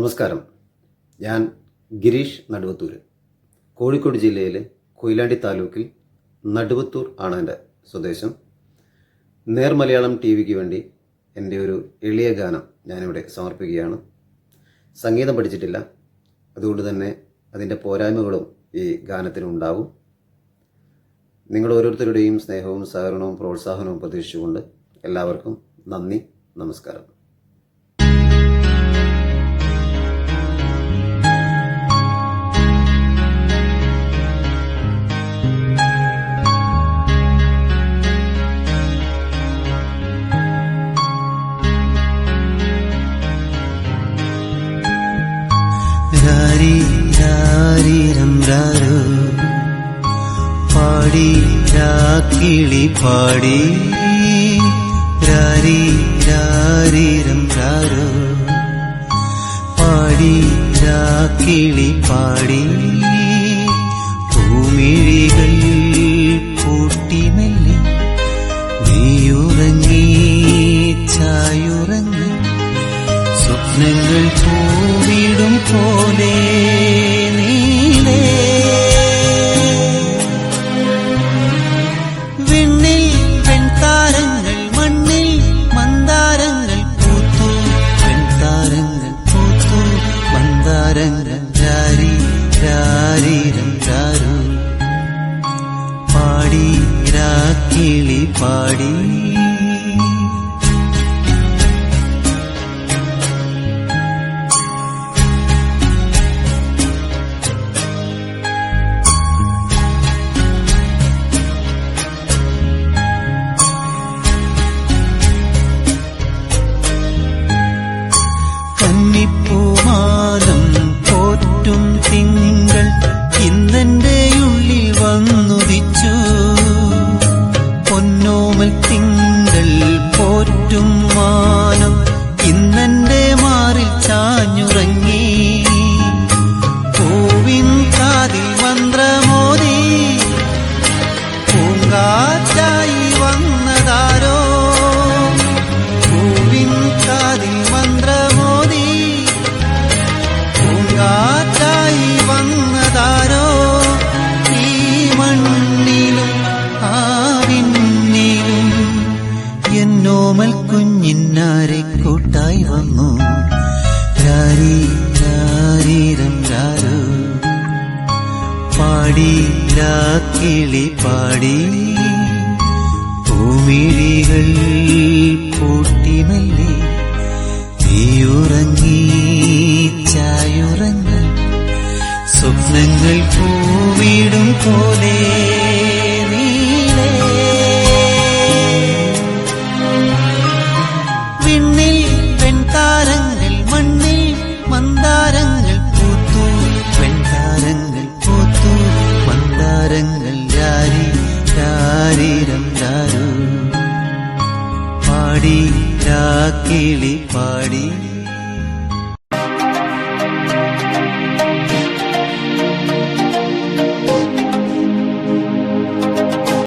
നമസ്കാരം. ഞാൻ ഗിരീഷ് നടുവത്തൂർ കോഴിക്കോട് ജില്ലയിലെ കൊയിലാണ്ടി താലൂക്കിൽ നടുവത്തൂർ ആണ് എന്റെ സ്വദേശം. നേർ മലയാളം ടി വിക്ക് വേണ്ടി എന്റെ ഒരു എളിയ ഗാനം ഞാനിവിടെ സമർപ്പിക്കുകയാണ്. സംഗീതം പഠിച്ചിട്ടില്ല. അതുകൊണ്ട് തന്നെ അതിന്റെ പോരായ്മകളും ഈ ഗാനത്തിനുണ്ടാവും നിങ്ങൾ ഓരോരുത്തരുടെയും സ്നേഹവും സഹകരണവും പ്രോത്സാഹനവും പ്രതീക്ഷിച്ചുകൊണ്ട് എല്ലാവർക്കും നന്ദി നമസ്കാരം. രാരി രാരിരം രാരോ പാടി. രാക്കിളി പാടി രാരി രാരിരം രാരോ പാടി. രാക്കിളി പാടി ഭൂമിഴികൾ പൂട്ടി മെല്ലെ നീയുറങ്ങി ചായുറങ്ങി സ്വപ്നങ്ങൾ പൂവിടും പാടി പാടി. പാടി കിളി പാടി. പൂമിഴികൾ പൂട്ടിമല്ലേ തീയുറങ്ങി ചായുറങ്ങൾ സ്വപ്നങ്ങൾ പൂവിടും പോലെ പാടി കിളി പാടി.